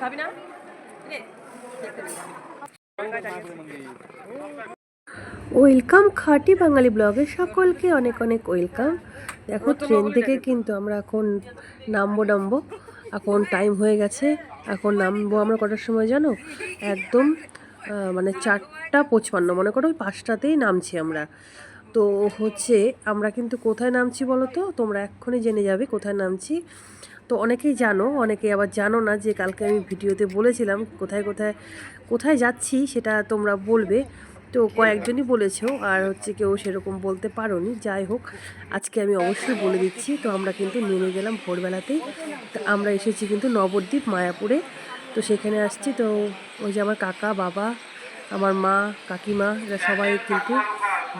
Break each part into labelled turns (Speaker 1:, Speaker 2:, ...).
Speaker 1: খাবি না?
Speaker 2: ওয়েলকাম খাঁটি বাঙালি ব্লগে সকলকে অনেক অনেক ওয়েলকাম। দেখো ট্রেন থেকে কিন্তু আমরা এখন নামবো নামবো। এখন টাইম হয়ে গেছে। এখন নামবো আমরা কটার সময় জানো? একদম মানে চারটা পঁচপান্ন। মনে করো ওই পাঁচটাতেই নামছি আমরা। তো হচ্ছে আমরা কিন্তু কোথায় নামছি বলো তো? তোমরা এক্ষুনি জেনে যাবে কোথায় নামছি। তো অনেকেই জানো, অনেকে আবার জানো না যে কালকে আমি ভিডিওতে বলেছিলাম কোথায় কোথায় কোথায় যাচ্ছি সেটা তোমরা বলবে। তো কয়েকজনই বলেছ, আর হচ্ছে কেউ সেরকম বলতে পারোনি। যাই হোক, আজকে আমি অবশ্যই বলে দিচ্ছি, তো আমরা কিন্তু নেমে গেলাম ভোরবেলাতেই। তো আমরা এসেছি কিন্তু নবদ্বীপ, মায়াপুরে। তো সেখানে আসছি, তো ওই যে আমার কাকা, বাবা, আমার মা, কাকিমা, এরা সবাই কিন্তু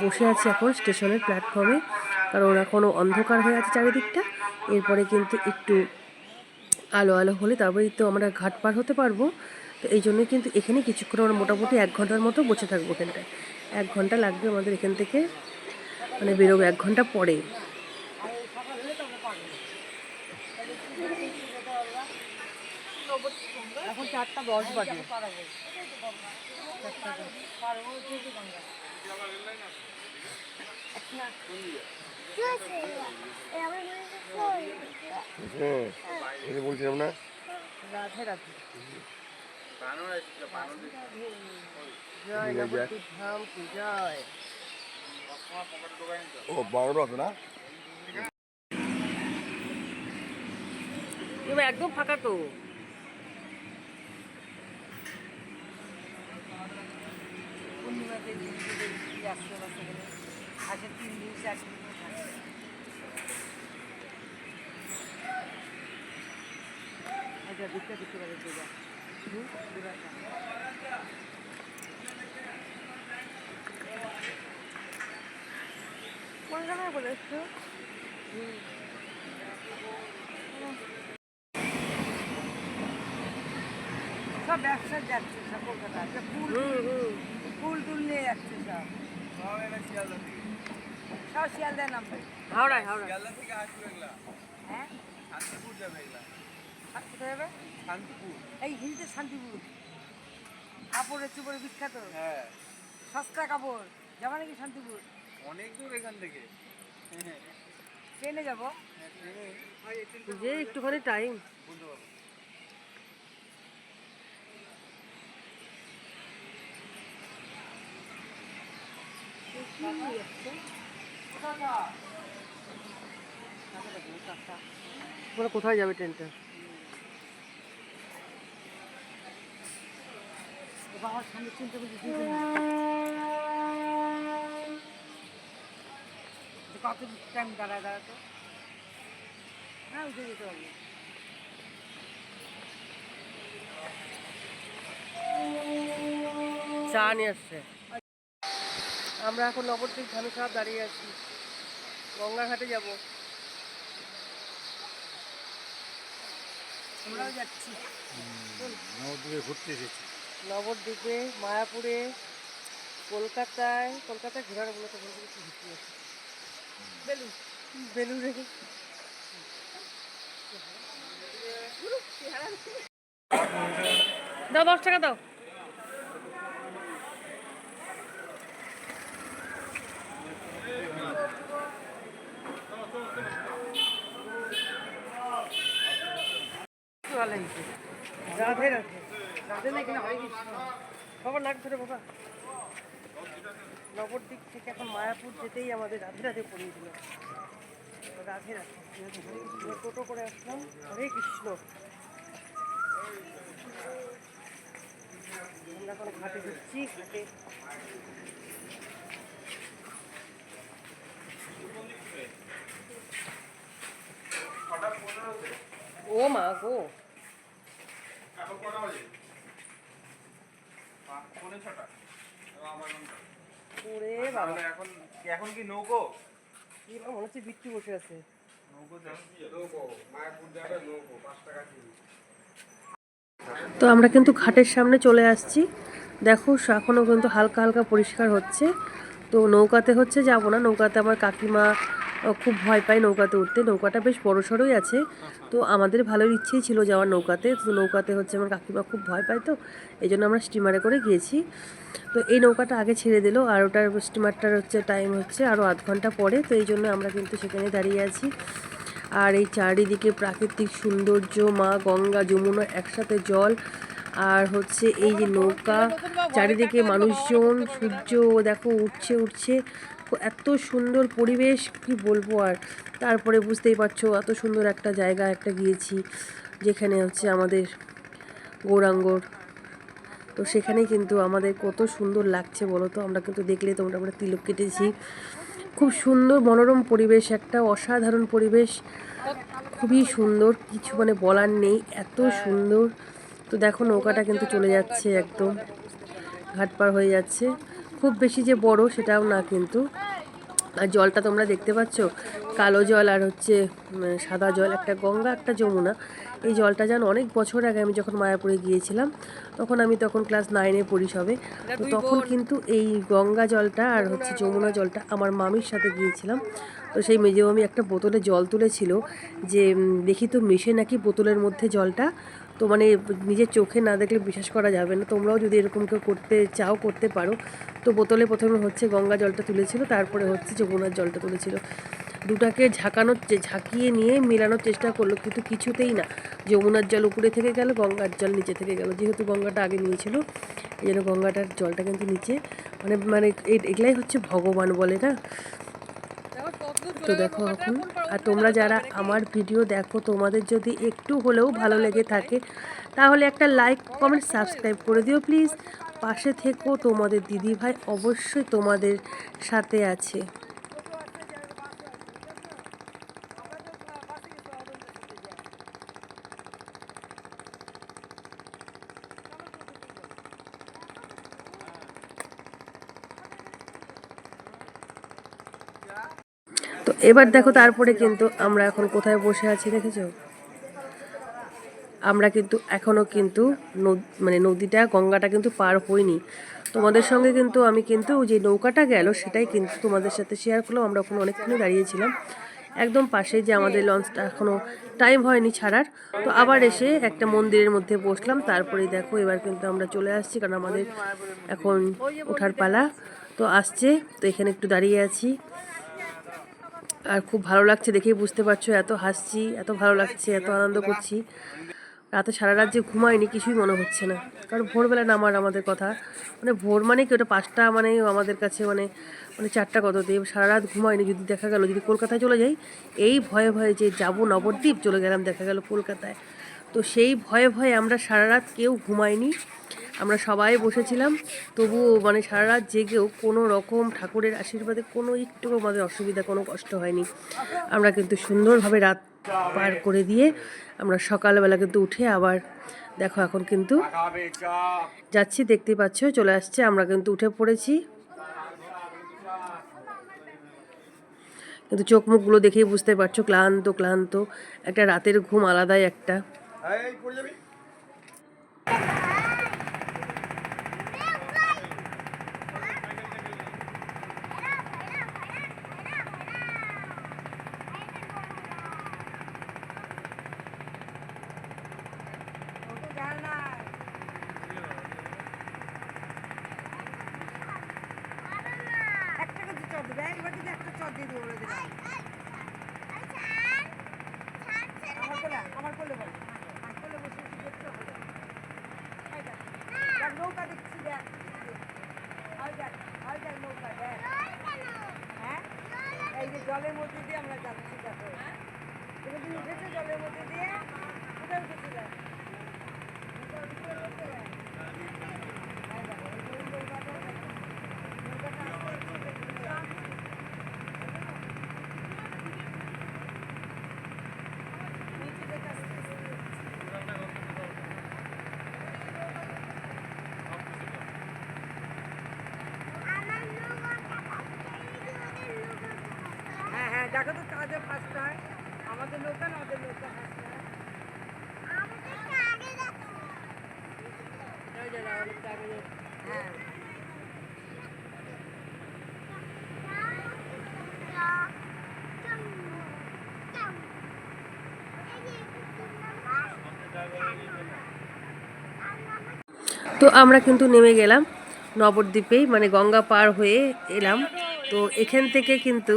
Speaker 2: বসে আছে এখন স্টেশনের প্ল্যাটফর্মে। কারণ এখনও অন্ধকার হয়ে আছে চারিদিকটা। এরপরে কিন্তু একটু আলো আলো হলে তবেই তো আমরা ঘাট পার হতে পারব। তো এই জন্যই কিন্তু এখানে কিছুক্ষণ আমরা মোটামুটি এক ঘণ্টার মতো বসে থাকব এখানটায়। এক ঘণ্টা লাগবে আমাদের এখান থেকে। মানে বেরোবো এক ঘণ্টা পরে।
Speaker 1: এখন চারটা দশ বাজে।
Speaker 3: যে বলছিলাম না?
Speaker 1: রাধে রাধে। জয়। নবদ্বীপ ধাম কি জয়
Speaker 3: ও না?
Speaker 1: এবার একদম ফাঁকা তো। পূর্ণিমাতে আসতে আসে তিন দিন চার দিন থাকে আচ্ছা দিকটা দিতে পারে থাকে। বলে সব ব্যবসা যাচ্ছে সব কলকাতা যে ফুল ফুল টুল নিয়ে যাচ্ছে সব। সব শিয়ালদার নামবে হাওড়ায় হাওড়া হ্যাঁ? আর কোথায় যাবে এই হিলতে শান্তিপুর। কাপড়ের চুপড়ে বিখ্যাত। সস্তা কাপড়। যাবে নাকি শান্তিপুর?
Speaker 4: অনেক দূর এখান থেকে।
Speaker 1: ট্রেনে যাব।
Speaker 2: যে একটুখানি টাইম কোথায় যাবে ট্রেনটা?
Speaker 1: বাবার সামনে চিন্তা করছি কত টাইম দাঁড়ায় দাঁড়াতো? হ্যাঁ উঠে যেতে হবে।
Speaker 2: চা নিয়ে আসছে। আমরা এখন নবদ্বীপ ধানুসার দাঁড়িয়ে আছি। গঙ্গাঘাটে যাব।
Speaker 1: আমরাও যাচ্ছি।
Speaker 3: নবদ্বীপে ঘুরতে এসেছি।
Speaker 2: নবদ্বীপে মায়াপুরে কলকাতায় কলকাতায় ঘোরার মূলত বলতে কিছু ঘুরতে আছে
Speaker 1: বেলুন
Speaker 2: বেলুড়ে। দাও দশ টাকা দাও। রাধে রাধে। বাবা নাক ধরে বাবা। নবদ্বীপ থেকে এখন মায়াপুর যেতেই আমাদের রাধে রাধে পড়িয়ে দিল। রাধে রাধে টোটো করে আসলাম। হরে কৃষ্ণ। আমরা এখন ঘাটে ঢুকছি, ঘাটে। ও মা গো। ওরে বাবা।
Speaker 4: এখন এখন কি নৌকো?
Speaker 2: কি মনে হচ্ছে বিট্টু বসে আছে।
Speaker 4: নৌকো নৌকো মায়াপুর যাবে নৌকো পাঁচ টাকা কিলো।
Speaker 2: তো আমরা কিন্তু ঘাটের সামনে চলে আসছি। দেখো এখনও কিন্তু হালকা হালকা পরিষ্কার হচ্ছে। তো নৌকাতে হচ্ছে যাব না। নৌকাতে আমার কাকিমা খুব ভয় পায় নৌকাতে উঠতে। নৌকাটা বেশ বড় সড়োই আছে। তো আমাদের ভালোর ইচ্ছেই ছিল যাওয়ার নৌকাতে। তো নৌকাতে হচ্ছে আমার কাকিমা খুব ভয় পায় তো এই জন্য আমরা স্টিমারে করে গিয়েছি। তো এই নৌকাটা আগে ছেড়ে দিল আর ওটার স্টিমারটার হচ্ছে টাইম হচ্ছে আরও আধ ঘণ্টা পরে। তো এই জন্য আমরা কিন্তু সেখানে দাঁড়িয়ে আছি। আর এই চারিদিকে প্রাকৃতিক সৌন্দর্য, মা গঙ্গা, যমুনা একসাথে জল। আর হচ্ছে এই যে নৌকা, চারিদিকে মানুষজন, সূর্য দেখো, উঠছে উঠছে। এত সুন্দর পরিবেশ, কি বলব আর? তারপরে বুঝতেই পারছ, এত সুন্দর একটা জায়গা একটা গিয়েছি, যেখানে হচ্ছে আমাদের গৌরাঙ্গর তো সেখানেই কিন্তু আমাদের কত সুন্দর লাগছে বলো তো? আমরা কিন্তু দেখলে তোমরা আমরা তিলক কেটেছি। খুব সুন্দর মনোরম পরিবেশ, একটা অসাধারণ পরিবেশ। খুবই সুন্দর, কিছু মানে বলার নেই, এত সুন্দর। তো দেখো নৌকাটা কিন্তু চলে যাচ্ছে একদম, ঘাট পার হয়ে যাচ্ছে। খুব বেশি যে বড় সেটাও না কিন্তু। আর জলটা তোমরা দেখতে পাচ্ছ? কালো জল আর হচ্ছে সাদা জল একটা গঙ্গা একটা যমুনা। এই জলটা যেন অনেক বছর আগে আমি যখন মায়াপুরে গিয়েছিলাম তখন আমি তখন ক্লাস নাইনে পড়ি সবে। তো তখন কিন্তু এই গঙ্গা জলটা আর হচ্ছে যমুনা জলটা আমার মামির সাথে গিয়েছিলাম। তো সেই মেজে মামি একটা বোতলে জল তুলেছিল যে দেখি তো মিশে নাকি বোতলের মধ্যে জলটা। তো মানে নিজের চোখে না দেখলে বিশ্বাস করা যাবে না। তোমরাও যদি এরকম কেউ করতে চাও, করতে পারো। তো বোতলে প্রথমে হচ্ছে গঙ্গা জলটা তুলেছিল, তারপরে হচ্ছে যমুনার জলটা তুলেছিল। দুটাকে ঝাঁকানোর ঝাঁকিয়ে নিয়ে মেলানোর চেষ্টা করল, কিন্তু কিছুতেই না। যমুনার জল উপরে থেকে গেল, গঙ্গার জল নিচে থেকে গেল। যেহেতু গঙ্গাটা আগে নিয়েছিল, এই জন্য গঙ্গাটার জলটা কিন্তু নিচে। মানে মানে এগুলাই হচ্ছে ভগবান বলে না? তো দেখো এখন। আর তোমরা যারা আমার ভিডিও দেখো, তোমাদের যদি একটু হলেও ভালো লেগে থাকে, তাহলে একটা লাইক কমেন্ট সাবস্ক্রাইব করে দিও প্লিজ পাশে থেকো তোমাদের দিদি ভাই অবশ্যই তোমাদের সাথে আছে। তো এবার দেখো তারপরে কিন্তু আমরা এখন কোথায় বসে আছি দেখেছ? আমরা কিন্তু এখনও কিন্তু মানে নদীটা, গঙ্গাটা কিন্তু পার হইনি। তোমাদের সঙ্গে কিন্তু আমি কিন্তু যে নৌকাটা গেল, সেটাই কিন্তু তোমাদের সাথে শেয়ার করলাম। আমরা ওখানে অনেকক্ষণ দাঁড়িয়েছিলাম। একদম পাশে যে আমাদের লঞ্চটা এখনও টাইম হয়নি ছাড়ার। তো আবার এসে একটা মন্দিরের মধ্যে বসলাম। তারপরে দেখো এবার কিন্তু আমরা চলে আসছি, কারণ আমাদের এখন ওঠার পালা। তো আসছে, তো এখানে একটু দাঁড়িয়ে আছি। আর খুব ভালো লাগছে দেখেই বুঝতে পারছ, এত হাসছি, এত ভালো লাগছে, এত আনন্দ করছি। রাতে সারা রাত যে ঘুমাইনি কিছুই মনে হচ্ছে না। কারণ ভোরবেলা নামার আমাদের কথা। মানে ভোর মানে কি, ওটা পাঁচটা মানে আমাদের কাছে মানে মানে চারটা কত দিয়ে সারা রাত ঘুমাইনি যদি দেখা গেল, যদি কলকাতায় চলে যাই, এই ভয়ে ভয়ে যে যাব নবদ্বীপ, চলে গেলাম, দেখা গেল কলকাতায়। তো সেই ভয়ে ভয়ে আমরা সারা রাত কেউ ঘুমাইনি আমরা সবাই বসেছিলাম, তবুও মানে সারা রাত জেগেও কোনো রকম ঠাকুরের আশীর্বাদে কোনো একটু আমাদের অসুবিধা, কোনো কষ্ট হয়নি। আমরা কিন্তু সুন্দরভাবে রাত পার করে দিয়ে আমরা সকালবেলা কিন্তু উঠে আবার দেখো এখন কিন্তু যাচ্ছি, দেখতে পাচ্ছ, চলে আসছে, আমরা কিন্তু উঠে পড়েছি। কিন্তু চোখ মুখগুলো দেখেই বুঝতে পারছ, ক্লান্ত ক্লান্ত, একটা রাতের ঘুম আলাদাই একটা।
Speaker 3: এই পড়ে
Speaker 1: একটা চট বলে দিলাম। আমার কোলে আমার কোলে বল। আমার কোলে বসে একটু দেখতে হবে। নৌকা দেখছি, দেখ। ওই দেখ নৌকা, দেখ। হ্যাঁ? এই যে জলের মধ্যে দিয়ে আমরা যাচ্ছি, দেখো। তুমি তুমি উঠেছো জলের মধ্যে দিয়ে, কোথায় উঠেছিলে কোথায় তো
Speaker 2: আমরা কিন্তু নেমে গেলাম নবদ্বীপে মানে গঙ্গা পার হয়ে এলাম। তো এখান থেকে কিন্তু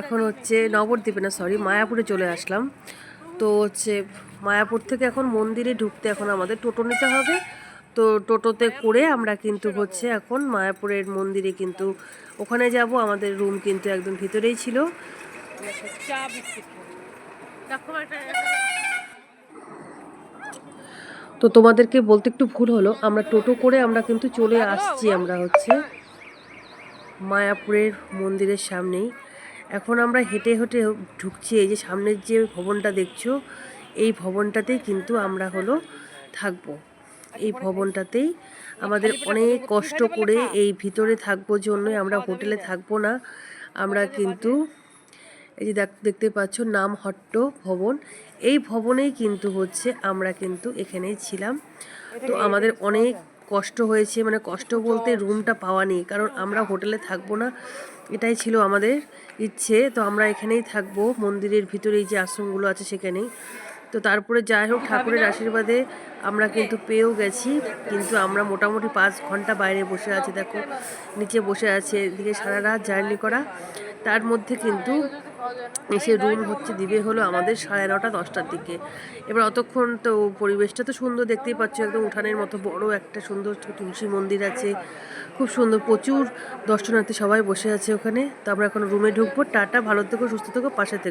Speaker 2: এখন হচ্ছে নবদ্বীপে না সরি মায়াপুরে চলে আসলাম। তো হচ্ছে মায়াপুর থেকে এখন মন্দিরে ঢুকতে এখন আমাদের টোটো নিতে হবে। তো টোটোতে করে আমরা কিন্তু হচ্ছে এখন মায়াপুরের মন্দিরে কিন্তু ওখানে যাব। আমাদের রুম কিন্তু একদম ভিতরেই ছিল। তো তোমাদেরকে বলতে একটু ভুল হলো। আমরা টোটো করে আমরা কিন্তু চলে আসছি আমরা হচ্ছে। মায়াপুরের মন্দিরের সামনেই। এখন আমরা হেঁটে হেঁটে ঢুকছি, এই যে সামনের যে ভবনটা দেখছ, এই ভবনটাতেই কিন্তু আমরা হলো থাকব। এই ভবনটাতেই আমাদের অনেক কষ্ট করে এই ভিতরে থাকব জন্যই আমরা হোটেলে থাকব না। আমরা কিন্তু, এই যে দেখ- দেখতে পাচ্ছ নাম হট্ট ভবন। এই ভবনেই কিন্তু হচ্ছে আমরা কিন্তু এখানেই ছিলাম। তো আমাদের অনেক কষ্ট হয়েছে মানে কষ্ট বলতে রুমটা পাওয়া নেই কারণ আমরা হোটেলে থাকব না এটাই ছিল আমাদের ইচ্ছে। তো আমরা এখানেই থাকব মন্দিরের ভিতরেই যে আশ্রমগুলো আছে সেখানেই। তো তারপরে যাই হোক ঠাকুরের আশীর্বাদে আমরা কিন্তু পেয়েও গেছি কিন্তু আমরা মোটামুটি পাঁচ ঘণ্টা বাইরে বসে আছি দেখো নিচে বসে আছে এদিকে সারা রাত জার্নি করা। তার মধ্যে কিন্তু এসে রুম হচ্ছে দিবে হলো আমাদের সাড়ে নটা, দশটার দিকে। এবার অতক্ষণ তো পরিবেশটা তো সুন্দর দেখতেই পাচ্ছ, একদম উঠানের মতো বড় একটা সুন্দর তুলসী মন্দির আছে। খুব সুন্দর, প্রচুর দর্শনার্থী সবাই বসে আছে ওখানে। তো আমরা এখন রুমে ঢুকবো। টাটা, ভালো থেকো, সুস্থ থেকো, পাশে থেকো।